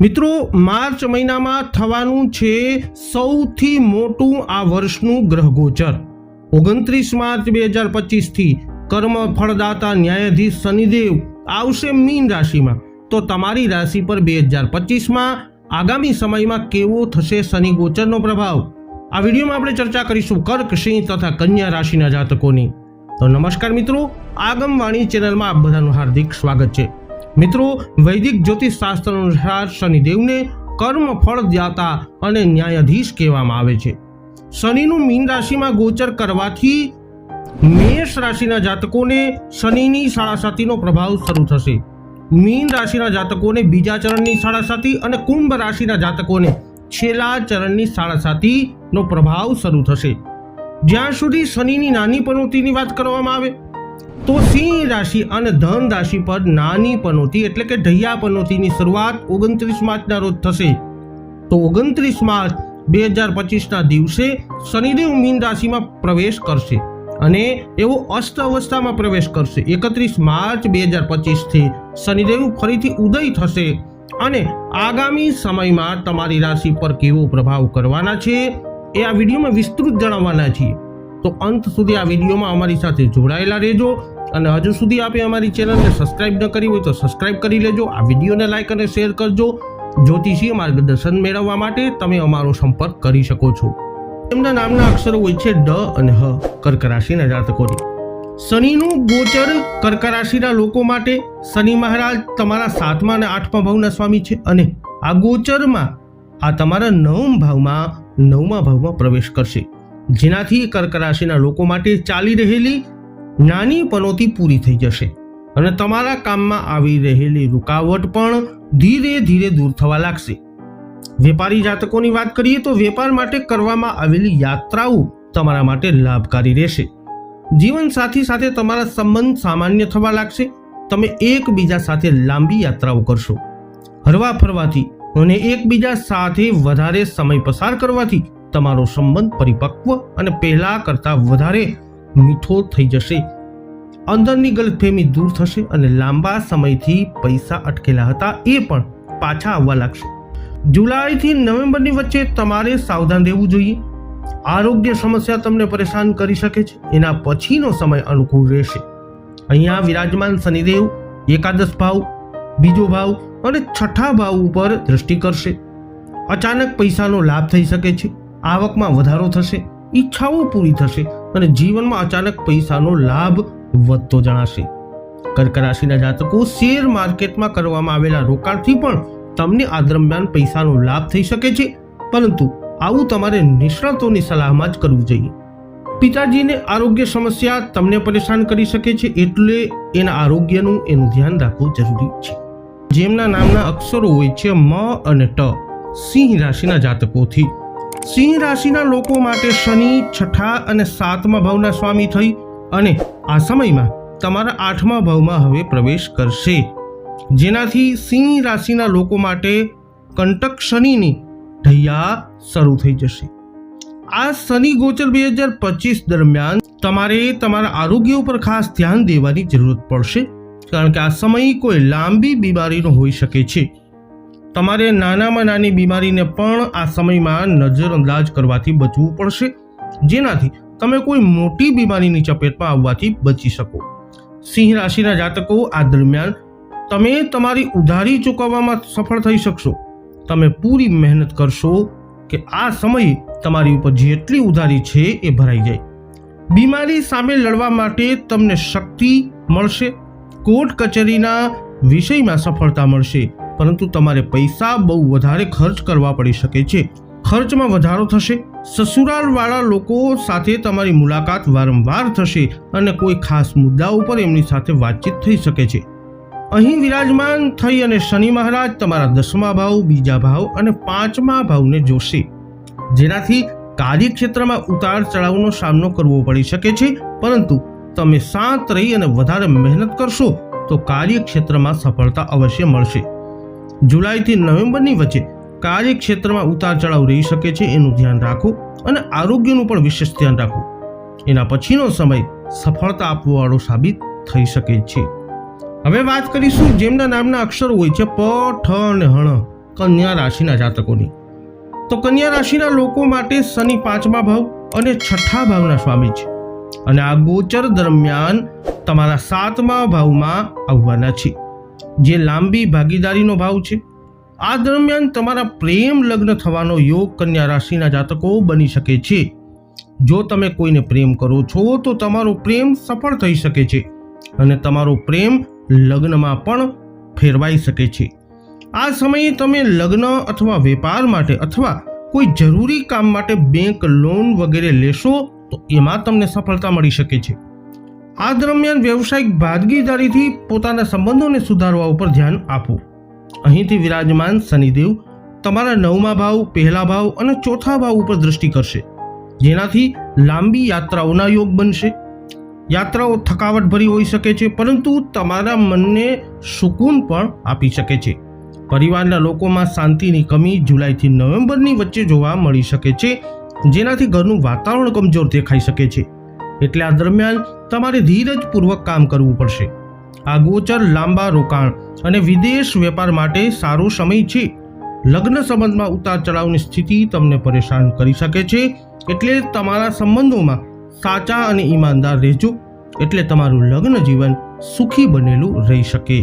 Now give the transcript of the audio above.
મિત્રો, માર્ચ મહિનામાં થવાનું છે સૌથી મોટું આ વર્ષનું ગ્રહ ગોચર ઓગણત્રીસ માર્ચ બે હજાર પચીસથી કર્મ ફળદાતા ન્યાયાધીશ શનિદેવ આવશે મીન રાશિમાં. તો તમારી રાશિ પર બે હજાર પચીસમાં આગામી સમયમાં કેવો થશે શનિ ગોચરનો પ્રભાવ? આ વિડીયોમાં આપણે ચર્ચા કરીશું કર્ક, સિંહ તથા કન્યા રાશિના જાતકોની. તો નમસ્કાર મિત્રો, આગમવાણી ચેનલમાં આપ બધાનું હાર્દિક સ્વાગત છે. મિત્રો, વૈદિક જ્યોતિષ શાસ્ત્ર અનુસાર શનિદેવને કર્મ ફળ દાતા અને ન્યાયાધીશ કહેવામાં આવે છે. શનિનું મીન રાશિમાં ગોચર કરવાથી મેષ રાશિના જાતકોને શનિની સાડાસાતીનો પ્રભાવ શરૂ થશે. મીન રાશિના જાતકોને બીજા ચરણની સાડાસાતી અને કુંભ રાશિના જાતકોને છેલ્લા ચરણની સાડાસાતીનો પ્રભાવ શરૂ થશે. જ્યાં સુધી શનિની નાની પ્રવૃત્તિની વાત કરવામાં આવે તો સિંહ રાશિ અને ધન રાશિ પર નાની પનોતી એટલે કે ઢૈયા પનોતીની શરૂઆત ઓગણત્રીસ માર્ચના રોજ થશે. તો ઓગણત્રીસ માર્ચ બે હજાર પચીસના દિવસે શનિદેવ મીન રાશિમાં પ્રવેશ કરશે અને એવો અષ્ટ અવસ્થામાં પ્રવેશ કરશે. એકત્રીસ માર્ચ બે હજાર પચીસથી શનિદેવ ફરીથી ઉદય થશે અને આગામી સમયમાં તમારી રાશિ પર કેવો પ્રભાવ કરવાના છે એ આ વિડીયોમાં વિસ્તૃત જણાવવાના છીએ. તો અંત સુધી આ વિડીયોમાં અમારી સાથે જોડાયેલા રહેજો. અને હજુ સુધી આપે અમારી ચેનલને સબસ્ક્રાઇબ ન કરી હોય તો સબસ્ક્રાઇબ કરી લેજો. આ વિડીયોને લાઇક અને શેર કરજો. જ્યોતિષીય માર્ગદર્શન મેળવવા માટે તમે અમારો સંપર્ક કરી શકો છો. તેમના નામના અક્ષરો હોય છે ડ અને હ કર્ક રાશિના જાતકોની. શનિનું ગોચર કર્ક રાશિના લોકો માટે શનિ મહારાજ તમારા સાતમા અને આઠમા ભાવના સ્વામી છે અને આ ગોચરમાં આ તમારા નવમ ભાવમાં, નવમા ભાવમાં પ્રવેશ કરશે. જેનાથી કર્ક રાશિના લોકો માટે ચાલી રહેલી નાની પનોતી પૂરી થઈ જશે અને તમારા કામમાં આવી રહેલી રૂકાવટ પણ ધીરે ધીરે દૂર થવા લાગશે. વેપારી જાતકોની વાત કરીએ તો વેપાર માટે કરવામાં આવેલી યાત્રાઓ તમારા માટે લાભકારી રહેશે. જીવન સાથી સાથે તમારા સંબંધ સામાન્ય થવા લાગશે. તમે એકબીજા સાથે લાંબી યાત્રાઓ કરશો. હરવા ફરવાથી અને એકબીજા સાથે વધારે સમય પસાર કરવાથી તમારો સંબંધ પરિપક્વ અને પહેલા કરતાં વધારે મીઠો થઈ જશે. અંદરની ગલતફેમી દૂર થશે અને લાંબા સમયથી પૈસા અટકેલા હતા એ પણ પાછા આવવા લાગશે. જુલાઈથી નવેમ્બરની વચ્ચે તમારે સાવધાન રહેવું જોઈએ. આરોગ્ય સમસ્યા તમને પરેશાન કરી શકે છે. એના પછીનો સમય અનુકૂળ રહેશે. અહીંયા વિરાજમાન શનિદેવ, એકાદશ ભાવ, બીજો ભાવ અને છઠ્ઠા ભાવ ઉપર દ્રષ્ટિ કરશે. અચાનક પૈસાનો લાભ થઈ શકે છે. આવકમાં વધારો થશે. ઈચ્છાઓ પૂરી થશે અને જીવનમાં અચાનક પૈસાનો લાભ વધતો જણાશે. કર્ક રાશિના જાતકો શેર માર્કેટમાં કરવામાં આવેલા રોકાણથી પણ તમને આ દરમિયાન પૈસાનો લાભ થઈ શકે છે. પરંતુ આવું તમારે નિષ્ણાતોની સલાહમાં જ કરવું જોઈએ. પિતાજીને આરોગ્ય સમસ્યા તમને પરેશાન કરી શકે છે એટલે એના આરોગ્યનું એનું ધ્યાન રાખવું જરૂરી છે. જેમના નામના અક્ષરો હોય છે મ અને ટ. સિંહ રાશિના જાતકોથી. સિંહ રાશિના લોકો માટે શનિ, છઠ્ઠા અને સાતમા ભાવના સ્વામી થઈ અને આ સમયમાં તમારા આઠમા ભાવમાં હવે પ્રવેશ કરશે. જેનાથી સિંહ રાશિના લોકો માટે કંટક શનિની ઢૈયા શરૂ થઈ જશે. આ શનિ ગોચર બે હજાર પચીસ દરમિયાન તમારે તમારા આરોગ્ય ઉપર ખાસ ધ્યાન દેવાની જરૂરત પડશે, કારણ કે આ સમય કોઈ લાંબી બીમારીનો હોઈ શકે છે. તમારે નાનામાં નાની બીમારીને પણ આ સમયમાં નજરઅંદાજ કરવાથી બચવું પડશે, જેનાથી તમે કોઈ મોટી બીમારીની ચપેટમાં આવવાથી બચી શકો. સિંહ રાશિના જાતકો, આ દરમિયાન તમે તમારી ઉધારી ચૂકવવામાં સફળ થઈ શકશો. તમે પૂરી મહેનત કરશો કે આ સમયે તમારી ઉપર જેટલી ઉધારી છે એ ભરાઈ જાય. બીમારી સામે લડવા માટે તમને શક્તિ મળશે, કોર્ટ કચેરીના વિષયમાં સફળતા મળશે, પરંતુ તમારે પૈસા બહુ વધારે ખર્ચ કરવા પડી શકે છે. ખર્ચમાં વધારો થશે, સસુરાલવાળા લોકો સાથે તમારી મુલાકાત વારંવાર થશે અને કોઈ ખાસ મુદ્દા ઉપર એમની સાથે વાતચીત થઈ શકે છે. અહીં વિરાજમાન થઈ અને શનિ મહારાજ તમારા દસમા ભાવ, બીજા ભાવ અને પાંચમા ભાવને જોશે. જેનાથી કાર્યક્ષેત્રમાં ઉતાર ચઢાવનો સામનો કરવો પડી શકે છે, પરંતુ તમે શાંત રહી અને વધારે મહેનત કરશો તો કાર્યક્ષેત્રમાં સફળતા અવશ્ય મળશે. જુલાઈથી નવેમ્બરની વચ્ચે કાર્યક્ષેત્રમાં ઉતાર ચઢાવ રહી શકે છે એનું ધ્યાન રાખો અને આરોગ્યનું પણ વિશેષ ધ્યાન રાખો. એના પછીનો સમય સફળતા આપવાવાળો સાબિત થઈ શકે છે. હવે વાત કરીશું જેમના નામના અક્ષરો હોય છે પ, ઠ અને હણ, કન્યા રાશિના જાતકોની. તો કન્યા રાશિના લોકો માટે શનિ પાંચમા ભાવ અને છઠ્ઠા ભાવના સ્વામી છે. અને આ ગોચર દરમિયાન તમારા સાતમા ભાવમાં આવવાના છે. જે લાંબી ભાગીદારીનો ભાવ છે આ દરમિયાન તમારા પ્રેમ લગ્ન થવાનો યોગ કન્યા રાશિના જાતકો બની શકે છે. જો તમે કોઈને પ્રેમ કરો છો, તો તમારો પ્રેમ સફળ થઈ શકે છે અને તમારો પ્રેમ લગ્નમાં પણ ફેરવાઈ શકે છે. આ સમયે તમે લગ્ન અથવા વેપાર માટે અથવા કોઈ જરૂરી કામ માટે બેંક લોન વગેરે લેશો, તો એમાં તમને સફળતા મળી શકે છે. આ દરમિયાન વ્યવસાયિક ભાગીદારીથી પોતાના સંબંધોને સુધારવા ઉપર ધ્યાન આપો. અહીંથી વિરાજમાન શનિદેવ તમારા નવમા ભાવ, પહેલા ભાવ અને ચોથા ભાવ ઉપર દૃષ્ટિ કરશે, જેનાથી લાંબી યાત્રાઓના યોગ બનશે. યાત્રાઓ થકાવટ ભરી હોઈ શકે છે, પરંતુ તમારા મનને સુકૂન પણ આપી શકે છે. પરિવારના લોકોમાં શાંતિની કમી જુલાઈથી નવેમ્બરની વચ્ચે જોવા મળી શકે છે, જેનાથી ઘરનું વાતાવરણ કમજોર દેખાઈ શકે છે. એટલે આ દરમિયાન તમારે ધીરજપૂર્વક કામ કરવું પડશે. આ ગોચર લાંબા રોકાણ અને વિદેશ વેપાર માટે સારો સમય છે. લગ્ન સંબંધમાં ઉતાર ચઢાવની સ્થિતિ તમને પરેશાન કરી શકે છે, એટલે તમારા સંબંધોમાં સાચા અને ઈમાનદાર રહેજો, એટલે તમારું લગ્ન જીવન સુખી બનેલું રહી શકે.